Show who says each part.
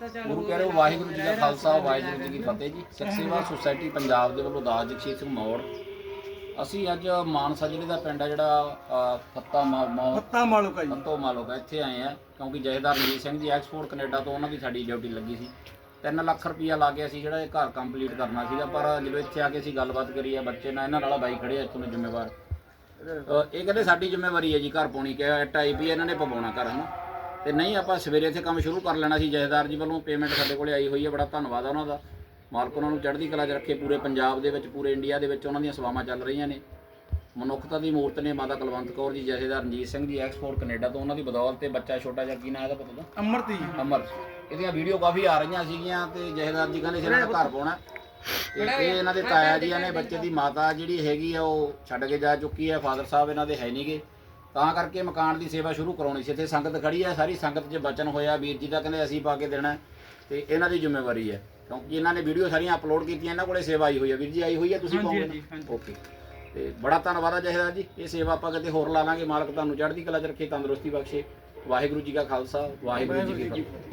Speaker 1: ਗੁਰੂ ਕਹਿ ਰਹੇ ਹੋ ਵਾਹਿਗੁਰੂ ਜੀ ਦਾ ਖਾਲਸਾ ਵਾਹਿਗੁਰੂ ਜੀ ਕੀ ਫਤਿਹ ਜੀ। ਸਿੱਖ ਸੇਵਾ ਸੁਸਾਇਟੀ ਪੰਜਾਬ ਦੇ ਵੱਲੋਂ ਦਾਸ ਜਗਸੀਰ ਸਿੰਘ ਮੌੜ। ਅਸੀਂ ਅੱਜ ਮਾਨਸਾ ਜ਼ਿਲ੍ਹੇ ਦਾ ਪਿੰਡ ਆ ਜਿਹੜਾ ਫੱਤਾ ਮਾ- ਮੌ
Speaker 2: ਪੱਤਾ ਮਾਲੂਕਾ ਜੀ।
Speaker 1: ਫੱਤੋ ਮਾਲੋਗਾ ਇੱਥੇ ਆਏ ਆ ਕਿਉਂਕਿ ਜਥੇਦਾਰ ਰਣਜੀਤ ਸਿੰਘ ਜੀ ਐਕਸਪੋਰਟ ਕੈਨੇਡਾ ਤੋਂ ਉਹਨਾਂ ਦੀ ਸਾਡੀ ਡਿਊਟੀ ਲੱਗੀ ਸੀ। 3 ਲੱਖ ਰੁਪਈਆ ਲਾ ਕੇ ਅਸੀਂ ਜਿਹੜਾ ਇਹ ਘਰ ਕੰਪਲੀਟ ਕਰਨਾ ਸੀਗਾ ਪਰ ਜਦੋਂ ਇੱਥੇ ਆ ਕੇ ਅਸੀਂ ਗੱਲਬਾਤ ਕਰੀ ਆ ਬੱਚੇ ਨਾਲ ਇਹਨਾਂ ਨਾਲ ਬਾਈ ਖੜੇ ਆ ਇੱਥੋਂ ਦੇ ਜ਼ਿੰਮੇਵਾਰ। ਇਹ ਕਹਿੰਦੇ ਸਾਡੀ ਜ਼ਿੰਮੇਵਾਰੀ ਹੈ ਜੀ ਘਰ ਪਾਉਣੀ ਕਿ ਐਟ ਆਈ ਪੀ ਇਹਨਾਂ ਨੇ ਪਵਾਉਣਾ ਘਰ ਹਨਾ? ਤੇ ਨਹੀਂ ਆਪਾਂ ਸਵੇਰੇ ਇੱਥੇ ਕੰਮ ਸ਼ੁਰੂ ਕਰ ਲੈਣਾ ਸੀ ਜਥੇਦਾਰ ਜੀ ਵੱਲੋਂ ਪੇਮੈਂਟ ਸਾਡੇ ਕੋਲੇ ਆਈ ਹੋਈ ਹੈ ਬੜਾ ਧੰਨਵਾਦ ਆ ਉਹਨਾਂ ਦਾ। ਮਾਲਕ ਉਹਨਾਂ ਨੂੰ ਚੜ੍ਹਦੀ ਕਲਾ 'ਚ ਰੱਖੇ ਪੂਰੇ ਪੰਜਾਬ ਦੇ ਵਿੱਚ ਪੂਰੇ ਇੰਡੀਆ ਦੇ ਵਿੱਚ ਉਹਨਾਂ ਦੀਆਂ ਸੇਵਾਵਾਂ ਚੱਲ ਰਹੀਆਂ ਨੇ। ਮਨੁੱਖਤਾ ਦੀ ਮੂਰਤ ਨੇ ਮਾਤਾ ਕੁਲਵੰਤ ਕੌਰ ਜੀ ਜਥੇਦਾਰ ਰਣਜੀਤ ਸਿੰਘ ਜੀ ਐਕਸਪੋਰਟ ਕੈਨੇਡਾ ਤੋਂ ਉਹਨਾਂ ਦੀ ਬਦੌਲਤ ਤੇ ਬੱਚਾ ਛੋਟਾ ਜਿਹਾ ਕੀ ਨਾਂ ਇਹਦਾ ਪਤਾ ਤਾਂ
Speaker 2: ਅਮਰਤੀ ਜੀ
Speaker 1: ਅਮਰ। ਇਹਦੀਆਂ ਵੀਡੀਓ ਕਾਫੀ ਆ ਰਹੀਆਂ ਸੀਗੀਆਂ ਤੇ ਜਥੇਦਾਰ ਜੀ ਕਹਿੰਦੇ ਸੀ ਇਹਨਾਂ ਦਾ ਘਰ ਪਾਉਣਾ। ਤੇ ਇਹ ਇਹਨਾਂ ਦੇ ਤਾਇਆ ਜੀਆਂ ਨੇ ਬੱਚੇ ਦੀ ਮਾਤਾ ਜਿਹੜੀ ਹੈਗੀ ਆ ਉਹ ਛੱਡ ਕੇ ਜਾ ਚੁੱਕੀ ਹੈ ਫਾਦਰ ਸਾਹਿਬ ਇਹਨਾਂ ਦੇ ਹੈ ਨਹੀਂਗੇ ਤਾਂ ਕਰਕੇ ਮਕਾਨ ਦੀ ਸੇਵਾ ਸ਼ੁਰੂ ਕਰਾਉਣੀ ਸੀ। ਇੱਥੇ ਸੰਗਤ ਖੜੀ ਹੈ ਸਾਰੀ ਸੰਗਤ 'ਚ ਬਚਨ ਹੋਇਆ ਵੀਰ ਜੀ ਦਾ ਕਹਿੰਦੇ ਅਸੀਂ ਪਾ ਕੇ ਦੇਣਾ। ਤੇ ਇਹਨਾਂ ਦੀ ਜ਼ਿੰਮੇਵਾਰੀ ਹੈ ਕਿਉਂਕਿ ਇਹਨਾਂ ਨੇ ਵੀਡੀਓ ਸਾਰੀਆਂ ਅਪਲੋਡ ਕੀਤੀਆਂ ਇਹਨਾਂ ਕੋਲੇ ਸੇਵਾ ਆਈ ਹੋਈ ਹੈ। ਵੀਰ ਜੀ ਆਈ ਹੋਈ ਹੈ ਤੁਸੀਂ ਪਾਉਂਗੇ। ਓਕੇ ਤੇ ਬੜਾ ਧੰਨਵਾਦ ਆ ਜਹੇਦਾਰ ਜੀ। ਇਹ ਸੇਵਾ ਆਪਾਂ ਕਿਤੇ ਹੋਰ ਲਾ ਲਾਂਗੇ। ਮਾਲਕ ਤੁਹਾਨੂੰ ਚੜ੍ਹਦੀ ਕਲਾ 'ਚ ਰੱਖੇ ਤੰਦਰੁਸਤੀ ਬਖਸ਼ੇ। ਵਾਹਿਗੁਰੂ ਜੀ ਕਾ ਖਾਲਸਾ ਵਾਹਿਗੁਰੂ ਜੀ ਕੀ ਫਤਿਹ।